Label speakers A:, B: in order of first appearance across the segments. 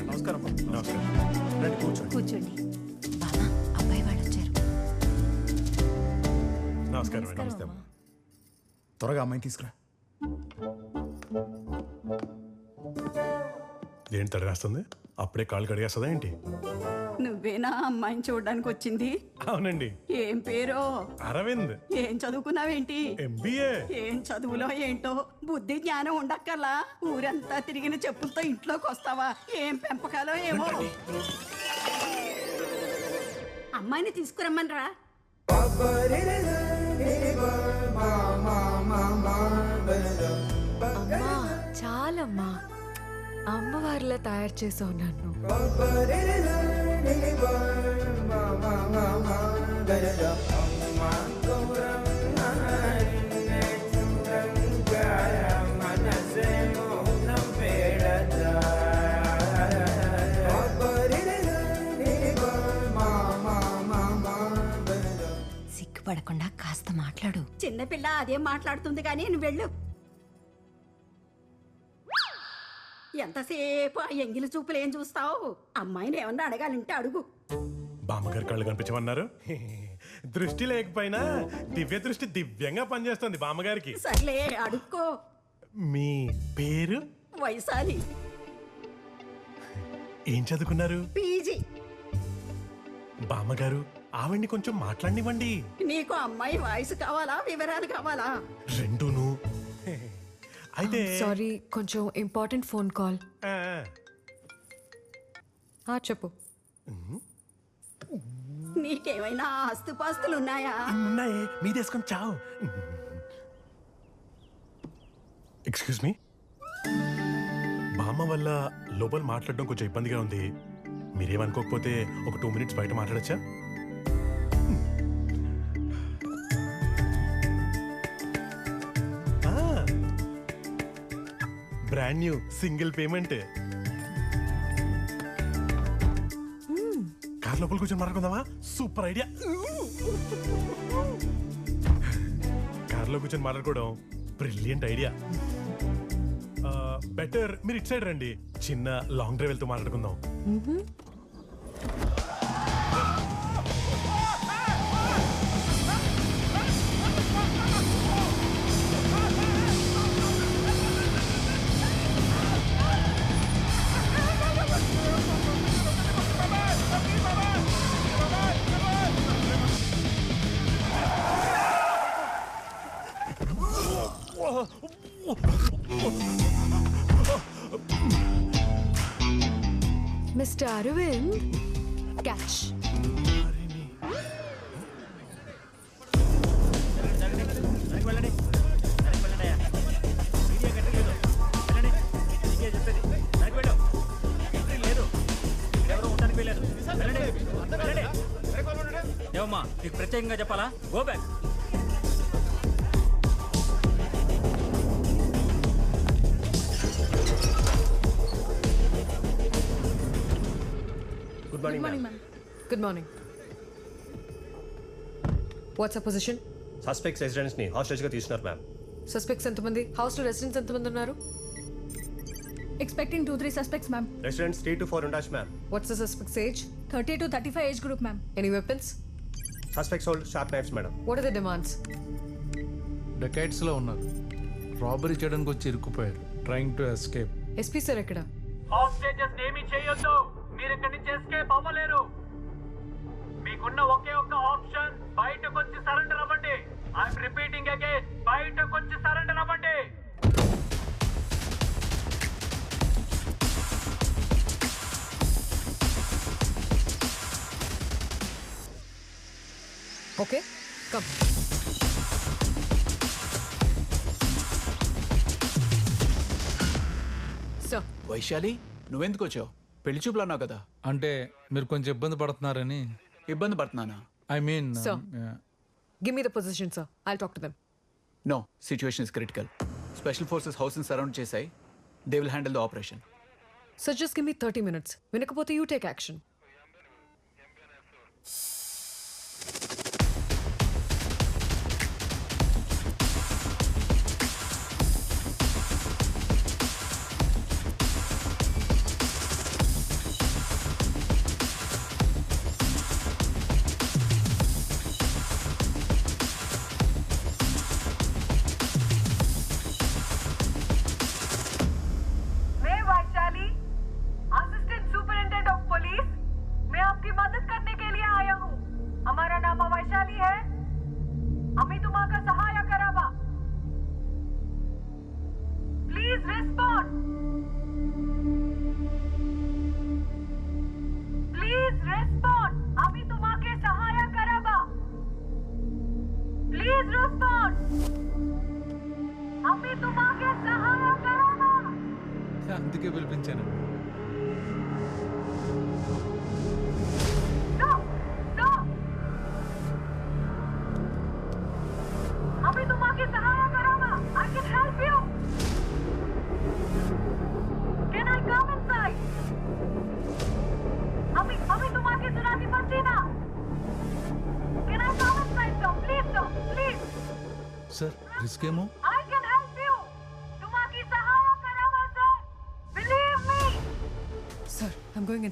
A: నమస్కారం అండి.
B: నమస్కారం.
A: రండి కూర్చోండి.
C: కూర్చోండి. బామ్మ అబ్బాయి వాళ్ళు వచ్చారు
A: నమస్కారం అండి. నమస్తే అమ్మా.
B: త్వరగా అమ్మాయిని తీసుకురా.
A: ఏంటి తడి రాస్తుంది? అప్పుడే కాళ్ళు కడిగేస్తుందా ఏంటి?
D: నువ్వేనా అమ్మాయిని చూడడానికి వచ్చింది?
A: అవునండి.
D: ఏం పేరో?
A: అరవింద్.
D: ఏం చదువుకున్నావేంటి?
A: ఎంబీఏ.
D: ఏం చదువులో ఏంటో? బుద్ధి జ్ఞానం ఉండక్కర్లా? ఊరంతా తిరిగిన చెప్పులతో ఇంట్లోకి వస్తావా? ఏం పెంపకాలో ఏమో? అమ్మాయిని తీసుకురమ్మనరా.
E: అమ్మా. చాలమ్మా అమ్మవారిలా తయారు చేసావు నన్ను.
C: సిగ్గుపడకుండా కాస్త మాట్లాడు.
D: చిన్నపిల్ల అదేం మాట్లాడుతుంది కానీ నువ్వు వెళ్ళు. ఎంతసేపు ఆ ఎంగిలి చూపులు ఏం చూస్తావు? అమ్మాయిని ఏమన్నా అడగాలంటే అడుగు.
A: బామ్మగారి కళ్ళు కనిపించమన్నారు. దృష్టి లేకపోయినా దివ్య దృష్టి దివ్యంగా పనిచేస్తుంది బామ్మగారికి.
D: సర్లే అడుక్కో.
A: మీ పేరు?
D: వైశాలి.
A: ఏం చదువుకున్నారు?
D: పీజీ.
A: బామ్మగారు ఆవిడ్ని కొంచెం మాట్లాడినివ్వండి.
D: నీకు అమ్మాయి వాయిస్ కావాలా వివరాలు కావాలా?
A: అయితే
E: సారీ కొంచెం ఇంపార్టెంట్ ఫోన్ కాల్ చెప్పు.
D: నీకేమైనా ఆస్తుపాస్తులు ఉన్నాయా?
A: ఉన్నాయే మీదేసుకొని చావు. ఎక్స్క్యూజ్ మీ బామ్మ వల్ల లోపల మాట్లాడడం కొంచెం ఇబ్బందిగా ఉంది. మీరేమనుకోకపోతే ఒక టూ మినిట్స్ బయట మాట్లాడచ్చా? Brand new single payment. Car లోపల కూర్చొని మాట్లాడుకుందామా? Super idea. కార్లో కూర్చొని మాట్లాడుకోవడం బ్రిలియంట్ ఐడియా. బెటర్ మీరు ఇట్ సైడ్ రండి. చిన్న లాంగ్ డ్రైవ్ వెళ్తూ మాట్లాడుకుందాం
E: మిస్టర్ అరవింద్ క్యాచ్
F: ఏమమ్మా నీకు ప్రత్యేకంగా చెప్పాలా? Go back
G: good morning ma'am
E: good morning what's a position
G: suspects రెసిడెంట్స్ని హాస్టేజ్గా తీసుకున్నారు మ్యామ్
E: సస్పెక్ట్స్ ఎంతమంది హౌస్లో రెసిడెంట్స్ ఎంతమంది ఉన్నారు?
H: Expecting two, three suspects, ma'am.
G: Residents three to four ఉండొచ్చు ma'am
E: what's the suspects age
H: 30 to 35 age group, ma'am.
E: Any weapons
G: suspects hold sharp knives madam
E: what are the demands
B: డెకైట్స్లో ఉన్నారు. Robbery చేయడానికి వచ్చి ఇరుక్కుపోయారు. Trying to escape
E: SP sir ఎక్కడ?
F: Hostages ఏమీ చేయొద్దు. మీరు ఇక్కడి నుంచి ఎస్కేప్ అవ్వలేరు. మీకున్న ఒకే ఒక్క ఆప్షన్ బయటకు వచ్చి సరెండర్ అవ్వండి. ఐఎమ్ రిపీటింగ్ అగైన్ బయటకు వచ్చి సరెండర్ అవ్వండి
E: ఓకే కమ్
I: వైశాలి నువ్వెందుకు వచ్చావు? పెళ్ళి చూపులు అన్నావు కదా?
B: అంటే మీరు కొంచెం ఇబ్బంది పడుతున్నారని.
I: ఇబ్బంది పడుతున్నానా?
B: I mean
E: Sir. Give me the position sir I talk to them
I: no situation is critical special forces హౌస్ని సరౌండ్ చేశాయి. They will handle the operation
E: sir just give me thirty minutes వినకపోతే you take action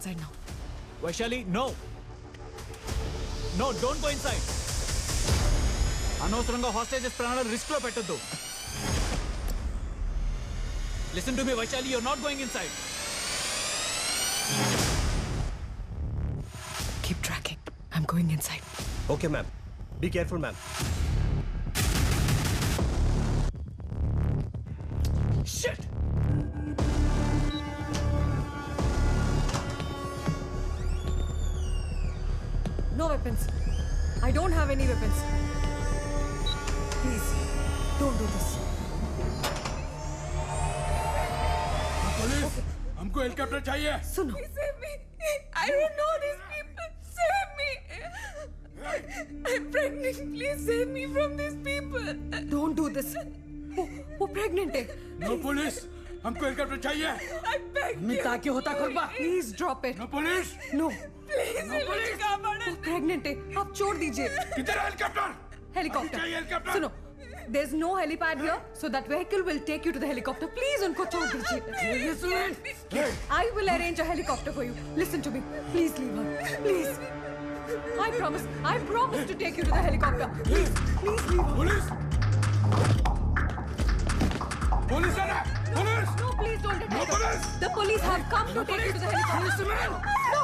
E: inside now
I: Vaishali no no don't go inside అనవసరంగా hostages ప్రాణాలు రిస్క్లో పెట్టొద్దు listen to me Vaishali you're not going inside
E: keep tracking I'm going inside
G: okay ma'am be careful ma'am
I: weapons.
E: I don't have any weapons. Please, don't do this. Police! Okay.
B: हमको helicopter
J: Save me! I don't know these people. Save me. I'm pregnant. Please save me from these people.
E: Don't do this. वो, वो pregnant
B: No police. हमको helicopter चाहिए
J: मिता
K: के होता कुर्बा
E: please drop it
B: no police
E: no
J: please no police
E: वो pregnant है आप छोड़ दीजिए
B: किधर है हेलीकॉप्टर
E: हेलीकॉप्टर
B: हेलीकॉप्टर
E: सुनो There is no helipad here, so that vehicle will take you to the helicopter. Please, उनको छोड़ दीजिए. I will arrange a helicopter for you. Listen to me. Please leave her. Please. I promise. I
B: promise to take you to the
E: helicopter. Please. The police have come to take you to the helicopter. No,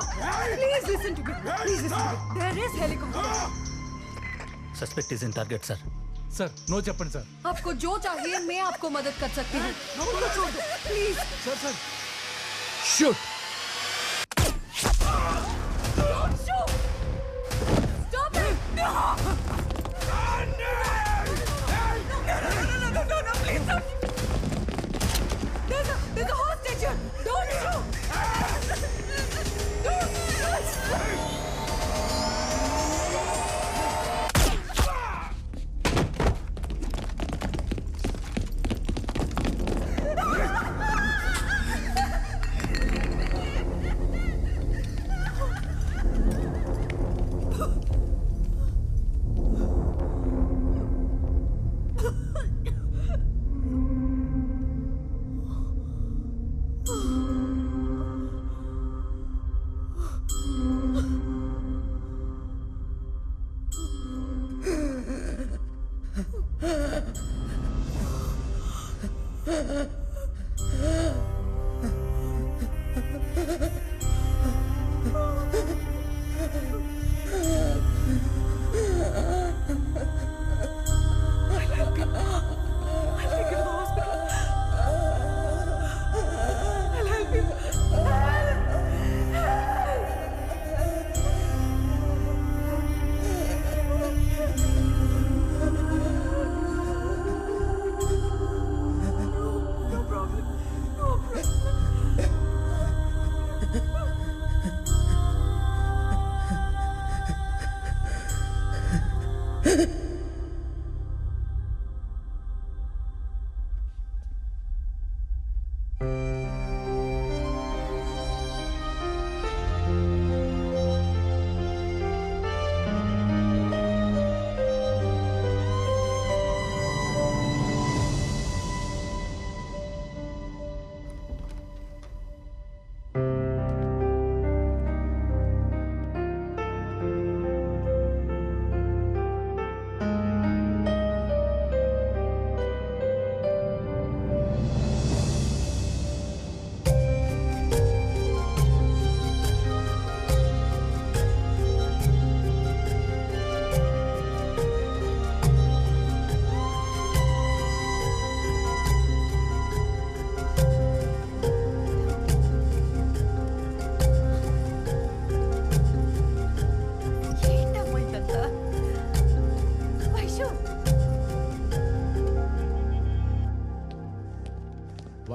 E: please listen to me. Please listen to. There is helicopter.
I: Suspect is in target, sir.
L: Sir no चप्पन sir
E: आपको जो चाहिए मैं आपको मदद कर सकती हूँ छोड़ दो
J: Please.
E: Sir sir Shoot.
J: Ah!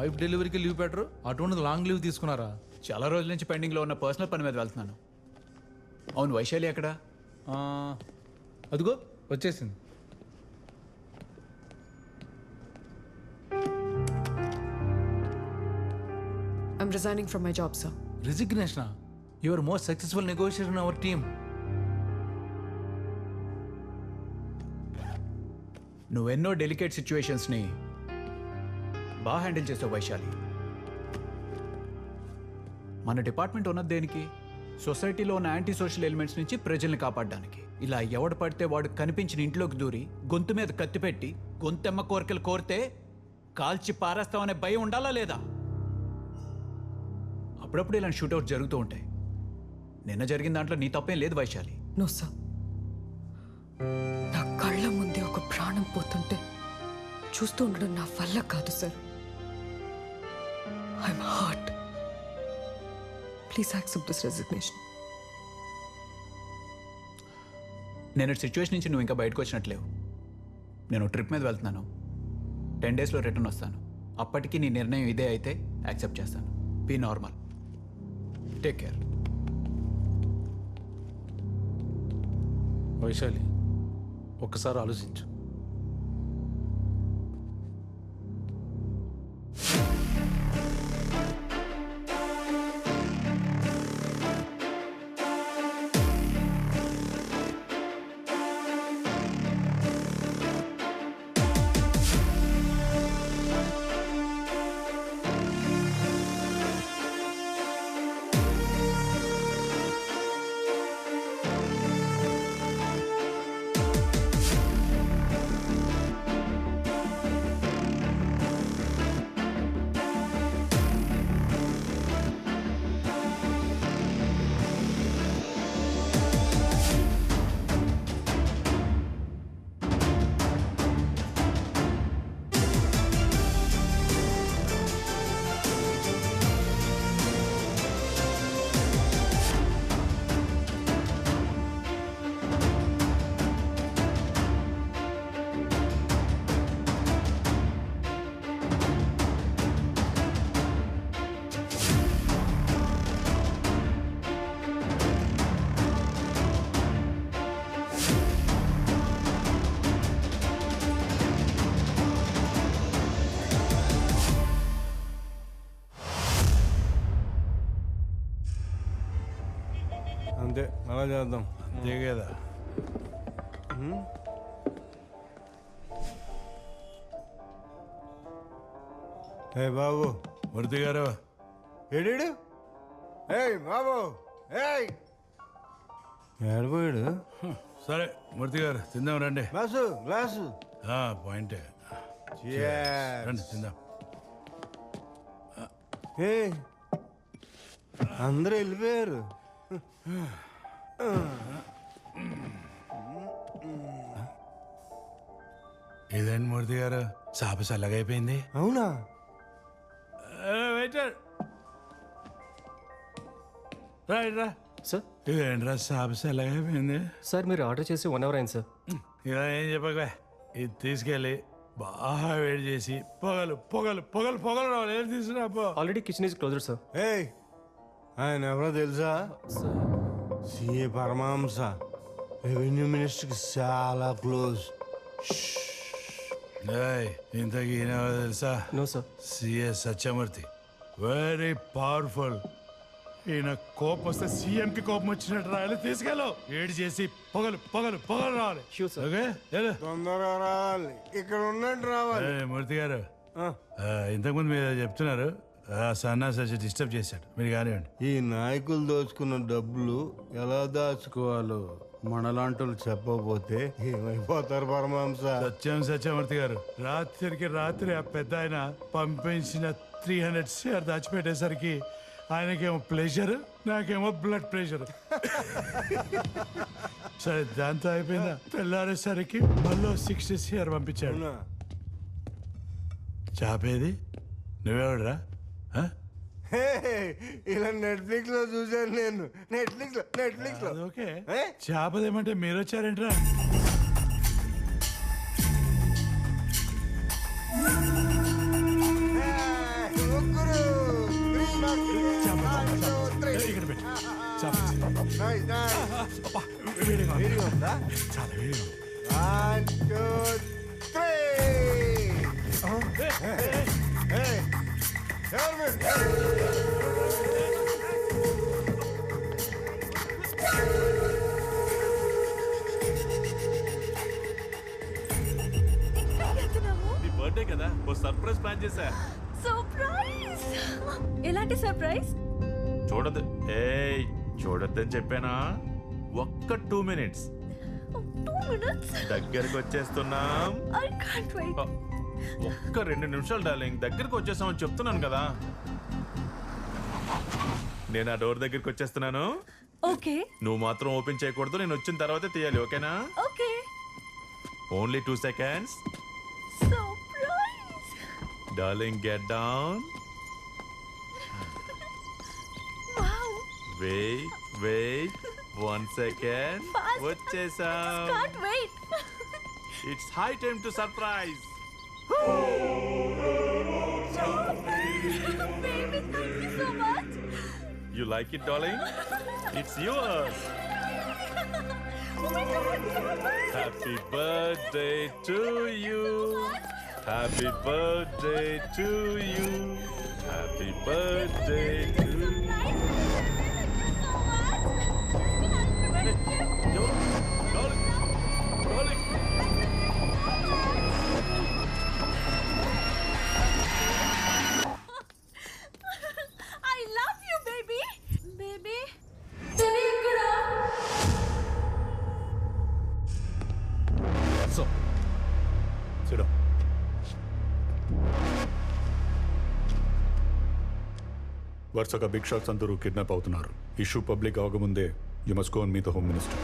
B: Wife డెలివరీకి లీవ్ పెట్టరు అటువంటిది లాంగ్ లీవ్ తీసుకున్నారా?
I: చాలా రోజుల నుంచి పెండింగ్లో ఉన్న పర్సనల్ పని మీద వెళ్తున్నాను. అవును వైశాలి ఎక్కడ?
B: ఆ, అదిగో వచ్చేసింది.
H: I'm resigning from my job, sir.
B: Resignation your most successful negotiation our team
I: నువ్వెన్నో delicate సిచ్యువేషన్స్ని బాగా హ్యాండిల్ చేసావు వైశాలి. మన డిపార్ట్మెంట్ ఉన్నది దేనికి? సొసైటీలో ఉన్న యాంటీ సోషల్ ఎలిమెంట్స్ నుంచి ప్రజల్ని కాపాడడానికి. ఇలా ఎవడు పడితే వాడు కనిపించిన ఇంట్లోకి దూరి గొంతు మీద కత్తిపెట్టి గొంతెమ్మ కోరికలు కోరితే కాల్చి పారేస్తామనే భయం ఉండాలా లేదా? అప్పుడప్పుడు ఇలాంటి షూట్అవుట్ జరుగుతూ ఉంటాయి. నిన్న జరిగిన దాంట్లో నీ తప్పేం లేదు వైశాలి.
H: No, sir. నా కళ్ళ ముందే ఒక ప్రాణం పోతుంటే చూస్తూ ఉండడం నా వల్ల కాదు sir. I'm hurt please accept this resignation
I: నేను సిచ్యువేషన్ నుంచి నువ్వు ఇంకా బయటకు వచ్చినట్లేవు. నేను ట్రిప్ మీద వెళ్తున్నాను. టెన్ డేస్లో రిటర్న్ వస్తాను. అప్పటికి నీ నిర్ణయం ఇదే అయితే యాక్సెప్ట్ చేస్తాను. Be normal take care
B: Vaishali ఒక్కసారి ఆలోచించు.
M: అలా చేద్దాం కదా ఏ బాబు మూర్తి గారు. ఏడీడు ఏయ్ బాబు ఏయ్. ఏడిపోయాడు
N: సరే మూర్తి గారు తిందాం రండి.
M: Glass glass.
N: ఆ, పాయింటే. రండి తిందాం.
M: ఏ అందరూ వెళ్ళిపోయారు.
N: ఇదేంటి మూర్తి గారు? సాప చల్లగైపోయింది
M: అవునా?
N: వెయిటర్ రైట్ రా.
G: సార్?
N: ఇదేంట్రా సాప చల్లగైపోయింది
G: సార్ మీరు ఆర్డర్ చేసి వన్ అవర్ అయింది సార్.
N: ఇలా ఏం చెప్పగా ఇది తీసుకెళ్ళి బాగా వేడి చేసి పొగలు పొగలు పొగలు పొగలు రావాలి. ఏం తీసుకురా పో.
G: Already kitchen is closer sir
M: ఏయ్ ఆయన ఎవరో తెలుసా? సిఏ పరమాంస రెవెన్యూ మినిస్టర్కి చాలా క్లోజ్.
N: ఇంతకీ తెలుసా?
G: No sir.
N: CS Satyamurthy. Very powerful. ఈయన కోపం వస్తే సీఎం కి కోపం వచ్చినట్టు రాయాలి తీసుకెళ్ళు. ఏడు చేసి పొగలు పొగలు పొగలు రావాలి. ఓకే.
M: తొందరగా రావాలి. ఇక్కడ ఉన్నట్టు రావాలి.
N: మూర్తి గారు. ఇంతకుముందు మీరు చెప్తున్నారు. వచ్చి డిస్టర్బ్ చేశాడు. మీరు కానివ్వండి.
M: ఈ నాయకులు దోచుకున్న డబ్బులు ఎలా దాచుకోవాలో మనలాంటి చెప్పకపోతే ఏమైపోతారు పరమాంస
N: సత్యం సత్యమూర్తి గారు రాత్రికి రాత్రి ఆ పెద్ద ఆయన పంపించిన త్రీ హండ్రెడ్ షేర్ దాచిపెట్టేసరికి ఆయనకేమో ప్రెషర్ నాకేమో బ్లడ్ ప్రెషర్ సరే దాంతో అయిపోయిందా? తెల్లారేసరికి మళ్ళీ సిక్స్టీ షేర్ పంపించాడు? చాపేది? నువ్వెవడరా?
M: ఇలా నెట్ఫ్లిక్స్లో చూసాను నేను. నెట్ఫ్లిక్స్లో
N: నెట్ఫ్లిక్స్లో ఓకే చేపదేమంటే మీరు వచ్చారేంట్రా
A: చాలా వేడిగా One,
M: two, three! Hey!
H: Hey! Birthday కదా ఓ సర్ప్రైజ్ ప్లాన్ చేశా.
E: సర్ప్రైజ్ ఎలాంటి సర్ప్రైజ్
H: చూడదు ఏయ్ చూడొద్దని చెప్పానా? ఒక్క టూ మినిట్స్
E: టూ మినిట్స్
H: దగ్గరకు వచ్చేస్తున్నాం.
E: ఐ కాంట్ వెయిట్
H: ఒక్క రెండు నిమిషాలు డార్లింగ్. దగ్గరకు వచ్చేసామని చెప్తున్నాను కదా. నేను ఆ డోర్ దగ్గరికి వచ్చేస్తున్నాను.
E: ఓకే.
H: నువ్వు మాత్రం ఓపెన్ చేయకూడదు నేను వచ్చిన తర్వాతే తీయాలి ఓకేనా?
E: Okay.
H: Only two seconds
E: surprise
H: darling get down
E: wow
H: wait wait one second
E: Fast.
H: వచ్చేసాం.
E: Can't wait
H: it's high time to surprise You like it, darling? It's yours. Happy birthday to you. Happy
E: birthday to you. Happy birthday to
B: you.
A: Darling, darling. వరుసగా big shots అందరూ kidnap అవుతున్నారు. Issue public అవకముందే you must go me the home minister.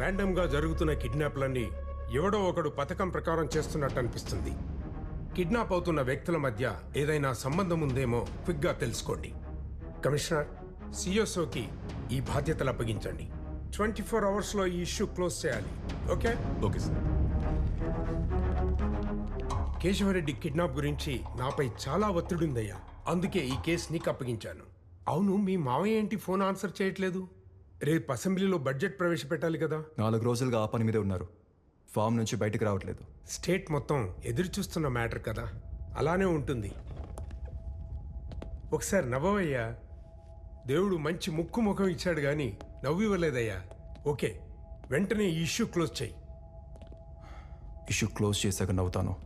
O: ర్యాండమ్గా జరుగుతున్న కిడ్నాప్లన్నీ ఎవడో ఒకడు పథకం ప్రకారం చేస్తున్నట్టు అనిపిస్తుంది. కిడ్నాప్ అవుతున్న వ్యక్తుల మధ్య ఏదైనా సంబంధం ఉందేమో క్విక్గా తెలుసుకోండి. కమిషనర్ సిఎస్ఓకి ఈ బాధ్యతలు అప్పగించండి. ట్వంటీ ఫోర్ అవర్స్లో ఈ ఇష్యూ క్లోజ్ చేయాలి. Okay?
A: Okay sir.
O: Keshavareddy kidnap గురించి నాపై చాలా ఒత్తిడి ఉందయ్యా అందుకే ఈ కేసు నీకు అప్పగించాను. అవును మీ మావయ్య ఏంటి ఫోన్ ఆన్సర్ చేయట్లేదు? రేపు అసెంబ్లీలో బడ్జెట్ ప్రవేశపెట్టాలి కదా?
P: నాలుగు రోజులుగా ఆ పని మీదే ఉన్నారు. ఫామ్ నుంచి బయటకు రావట్లేదు.
O: స్టేట్ మొత్తం ఎదురు చూస్తున్న మ్యాటర్ కదా అలానే ఉంటుంది. ఒకసారి నవ్వవయ్యా. దేవుడు మంచి ముక్కు ముఖం ఇచ్చాడు కానీ నవ్వు ఇవ్వలేదయ్యా ఓకే వెంటనే ఈ ఇష్యూ క్లోజ్ చేయి.
P: ఇష్యూ క్లోజ్ చేశాక నవ్వుతాను.